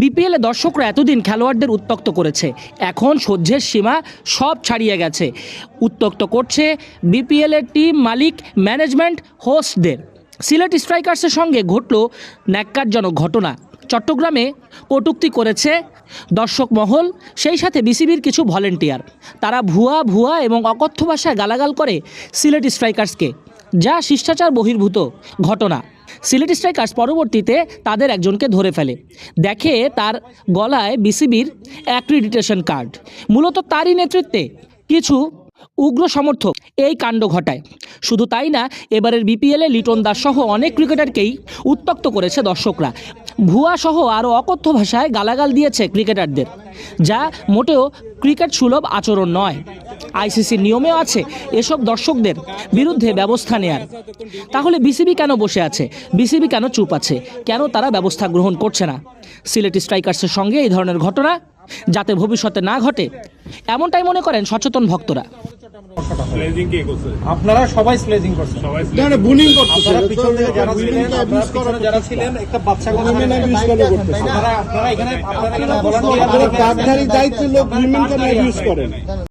বিপিএলে দর্শকরা এতদিন খেলোয়াড়দের উত্তক্ত করেছে। এখন সহ্যের সীমা সব ছাড়িয়ে গেছে। উত্তক্ত করছে বিপিএলের টিম মালিক, ম্যানেজমেন্ট, হোস্টদের। সিলেট স্ট্রাইকার্সের সঙ্গে ঘটল ন্যাক্কারজনক ঘটনা। চট্টগ্রামে কটুক্তি করেছে দর্শক মহল, সেই সাথে বিসিবির কিছু ভলেন্টিয়ার। তারা ভুয়া ভুয়া এবং অকথ্য ভাষায় গালাগাল করে সিলেট স্ট্রাইকার্সকে, যা শিষ্টাচার বহির্ভূত ঘটনা। সিলেট স্ট্রাইকার্স পরবর্তীতে তাদের একজনকে ধরে ফেলে। দেখে তার গলায় বিসিবির অ্যাক্রিডিটেশন কার্ড। মূলত তারই নেতৃত্বে কিছু উগ্র সমর্থক এই কাণ্ড ঘটায়। শুধু তাই না, এবারের বিপিএলে লিটন দাস সহ অনেক ক্রিকেটারকেই উত্তক্ত করেছে দর্শকরা। ভুয়া সহ আরও অকথ্য ভাষায় গালাগাল দিয়েছে ক্রিকেটারদের, যা মোটেও ক্রিকেট সুলভ আচরণ নয়। আইসিসির নিয়মেও আছে এসব দর্শকদের বিরুদ্ধে ব্যবস্থা নেয়ার। তাহলে বিসিবি কেন বসে আছে? বিসিবি কেন চুপ আছে? কেন তারা ব্যবস্থা গ্রহণ করছে না? সিলেট স্ট্রাইকার্সের সঙ্গে এই ধরনের ঘটনা? যাতে ভবিষ্যতে না ঘটে? এমনটাই মনে করেন সচেতন ভক্তরা। স্লেজিং কে করছে? আপনারা সবাই স্লেজিং করছেন। সবাই না বুলিং করতেছে। আপনারা পিছন থেকে যারা ছিলেন আপনারা যারা ছিলেন একটা বাচ্চা কথা করতেছে? আপনারা আপনারা এখানে আপনারা এখানে আপনারা দায়িত্ব লোক গ্রিমেন্ট কেন ইউজ করেন?